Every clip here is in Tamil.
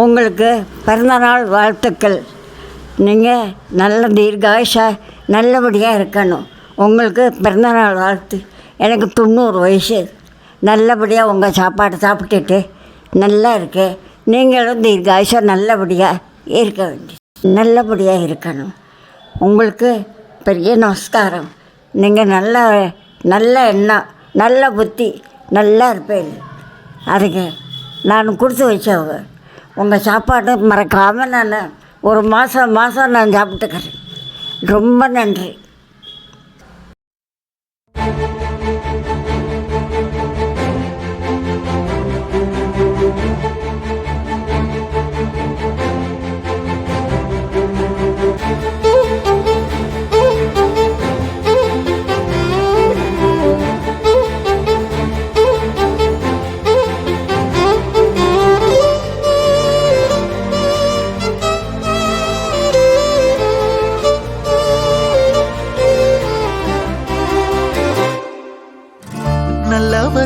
உங்களுக்கு பிறந்தநாள் வாழ்த்துக்கள். நீங்கள் நல்ல தீர்காயுஷாக நல்லபடியாக இருக்கணும். உங்களுக்கு பிறந்தநாள் வாழ்த்து. எனக்கு தொண்ணூறு வயசு. நல்லபடியாக உங்கள் சாப்பாடு சாப்பிட்டுட்டு நல்லா இருக்கு. நீங்களும் தீர்காயுஷாக நல்லபடியாக இருக்க வேண்டிய நல்லபடியாக இருக்கணும். உங்களுக்கு பெரிய நமஸ்காரம். நீங்கள் நல்ல நல்ல எண்ணம் நல்ல புத்தி நல்லா இருப்பேன் அதுக்கு நான் கொடுத்து வச்சவங்க. உங்கள் சாப்பாடு மறக்காமல் நான் ஒரு மாதம் மாதம் நான் சாப்பிட்டுக்கிறேன். ரொம்ப நன்றி.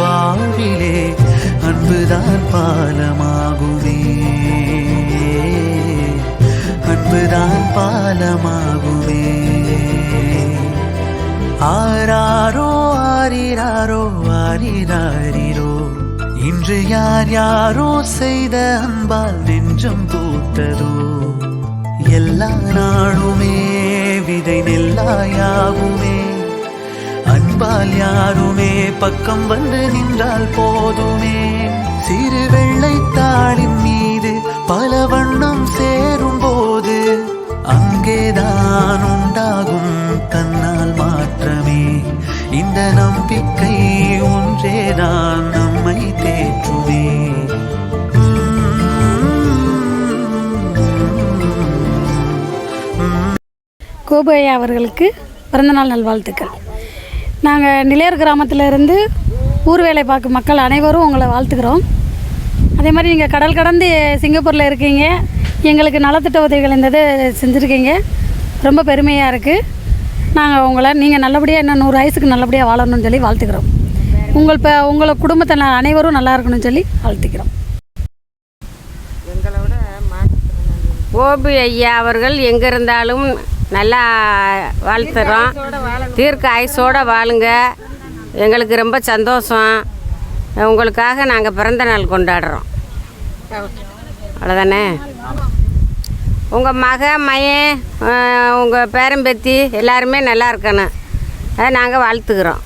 வாழ்விலே அன்புதான் பாலமாகுமே. அன்புதான் பாலமாகுமே. ஆராரோ ஆரிராரோ ஆரிராரிரோ இன்று யார் யாரோ செய்த அன்பால் நெஞ்சம் பூத்ததோ எல்லா நாளுமே விதை நெல்லாயாகுமே. அன்பால் யாருமே பக்கம் வந்து நின்றால் போதுமே. சிறு வெள்ளைத்தாளின் மீது பல வண்ணம் சேரும் போது அங்கேதான் உண்டாகும் தன்னால் மாற்றமே. இந்த நம்பிக்கை ஒன்றேதான் நம்மை தேற்றுமே. கோபையா அவர்களுக்கு பிறந்தநாள் நல்வாழ்த்துக்கள். நாங்கள் நிலையர் கிராமத்தில் இருந்து ஊர் வேலை பார்க்கும் மக்கள் அனைவரும் உங்களை வாழ்த்துக்கிறோம். அதே மாதிரி நீங்கள் கடல் கடந்து சிங்கப்பூரில் இருக்கீங்க. எங்களுக்கு நலத்திட்ட உதவிகள் இந்த இது செஞ்சுருக்கீங்க. ரொம்ப பெருமையாக இருக்குது நாங்கள் உங்களை நீங்கள் நல்லபடியாக இன்னும் நூறு வயசுக்கு நல்லபடியாக வாழணும்னு சொல்லி வாழ்த்துக்கிறோம். உங்கள் இப்போ உங்களை குடும்பத்தில் அனைவரும் நல்லா இருக்கணும்னு சொல்லி வாழ்த்துக்கிறோம். ஓபி ஐயா அவர்கள் எங்கே இருந்தாலும் நல்லா வாழ்த்துறோம். தீர்க்க ஆயுசோடு வாழுங்க. எங்களுக்கு ரொம்ப சந்தோஷம். உங்களுக்காக நாங்கள் பிறந்த நாள் கொண்டாடுறோம். அவ்வளோதானே உங்கள் மக மையன் உங்கள் பேரம்பேத்தி எல்லாருமே நல்லா இருக்கணும். அதை நாங்கள் வாழ்த்துக்கிறோம்.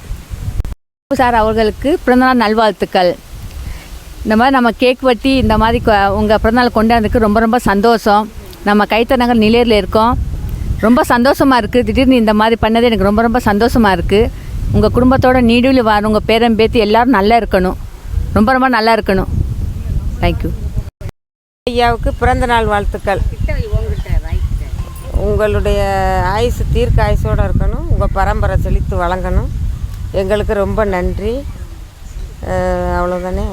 சார் அவர்களுக்கு பிறந்தநாள் நல்வாழ்த்துக்கள். இந்த மாதிரி நம்ம கேக் வெட்டி இந்த மாதிரி கொ- உங்கள் பிறந்தநாள் கொண்டாடுறதுக்கு ரொம்ப ரொம்ப சந்தோஷம். நம்ம கைத்தனங்கள் நிலையில் இருக்கோம். ரொம்ப சந்தோஷமாக இருக்குது திடீர்னு இந்த மாதிரி பண்ணது எனக்கு ரொம்ப ரொம்ப சந்தோஷமாக இருக்குது உங்கள் குடும்பத்தோட நீடுவில் வரும் உங்கள் பேரன் பேத்தி எல்லோரும் நல்லா இருக்கணும். ரொம்ப ரொம்ப நல்லா இருக்கணும். தேங்க்யூ ஐயாவுக்கு பிறந்த நாள் வாழ்த்துக்கள். உங்களுடைய ஆயுசு தீர்க்க ஆயுசோடு இருக்கணும். உங்கள் பரம்பரை செழித்து வழங்கணும். எங்களுக்கு ரொம்ப நன்றி. அவ்வளோதானே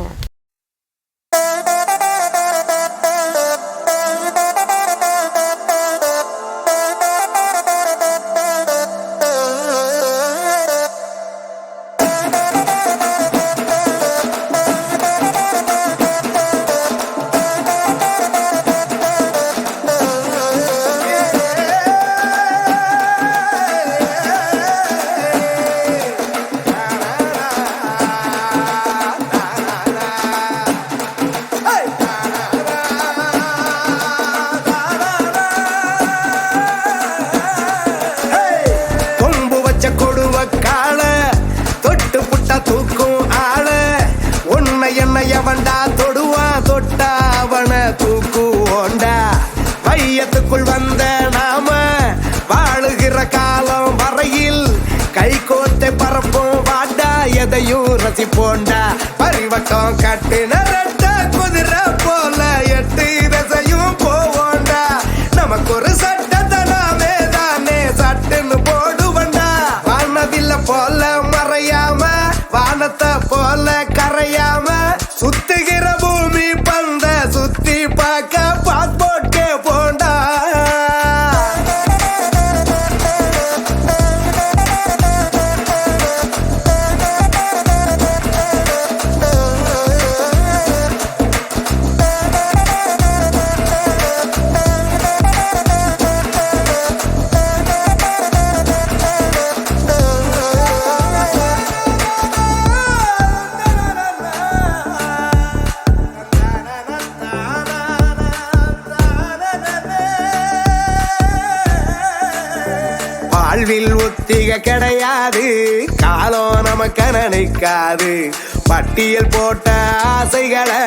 எவன்டா தொடுவான் தொட்டா அவன தூக்குவோண்டா வையத்துக்குள் வந்த நாம வாழுகிற காலம் வரையில் கை கோத்தை பரப்போம் வாடா எதையும் ரசிப்போண்டா. பரிவட்டம் கட்டின ரெட்ட குதிரை போல எட்டு திசையும் போவோண்டா. நமக்கு ஒரு சட்டத்தை நாமே தானே சட்டுன்னு போடுவண்டா. வானவில்ல போல வாழ்வில் ஒத்திக கிடையாது. காலம் நமக்கு நினைக்காது. பட்டியல் போட்ட ஆசைகளை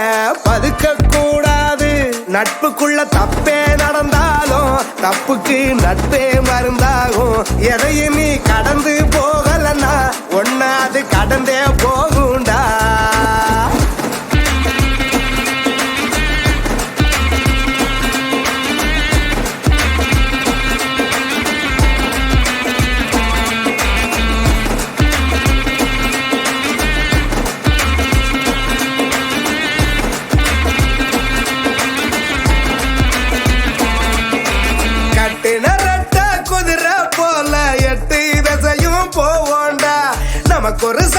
பதுக்க கூடாது நட்புக்குள்ள தப்பே நடந்தாலும் தப்புக்கு நட்பே மருந்தாகும். எதையும் நீ கடந்து போகலன்னா ஒன்னாது கடந்தே போகும்டா. குதிரை